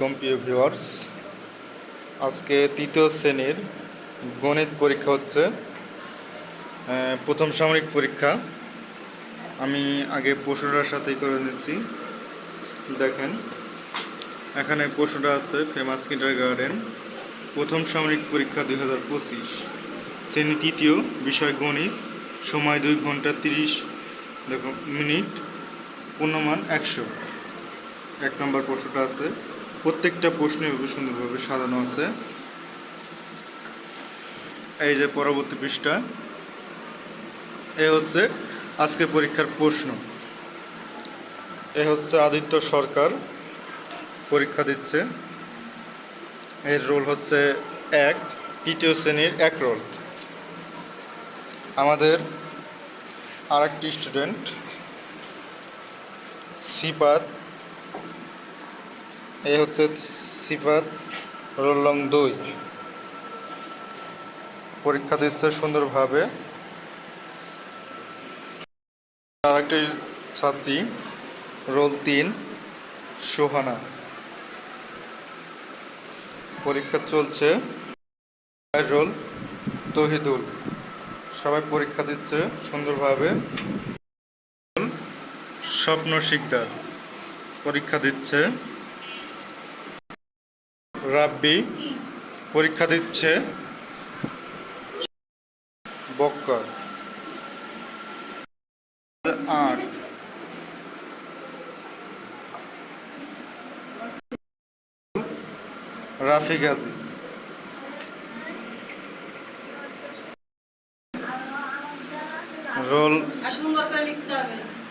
প্রিয় ভিউয়ার্স আজকে তৃতীয় শ্রেণির গণিত পরীক্ষা হচ্ছে। প্রথম সামরিক পরীক্ষা। আমি আগে পশুরার সাথেই করে নিচ্ছি। দেখেন, এখানে পশুরা আছে ফেমাস কিন্ডার গার্ডেন প্রথম সামরিক পরীক্ষা দুই হাজার পঁচিশ। শ্রেণি তৃতীয়, বিষয় গণিত, সময় দুই ঘণ্টা তিরিশ, দেখো, মিনিট, পূর্ণমান একশো। এক নম্বর পশুটা আছে প্রত্যেকটা প্রশ্ন এভাবে সুন্দরভাবে সাজানো আছে। এই যে পরবর্তী পৃষ্ঠা, এ হচ্ছে আজকে পরীক্ষার প্রশ্ন। এ হচ্ছে আদিত্য সরকার পরীক্ষা দিচ্ছে। এর রোল হচ্ছে এক তৃতীয় শ্রেণির এক রোল। আমাদের আরেকটি স্টুডেন্ট সিপাত এই হচ্ছে সিফাত রোল দুই। পরীক্ষা দিচ্ছে সুন্দরভাবে। আর একটি ছাত্রী, রোল তিন, সোহানা। পরীক্ষা চলছে। রোল তহিদুল। সবাই পরীক্ষা দিচ্ছে সুন্দরভাবে। স্বপ্ন শিকদার। পরীক্ষা দিচ্ছে। রাব্বি পরীক্ষা দিচ্ছে। বক্কর। আট। রাফি গাজী। রোল লিখতে হবে।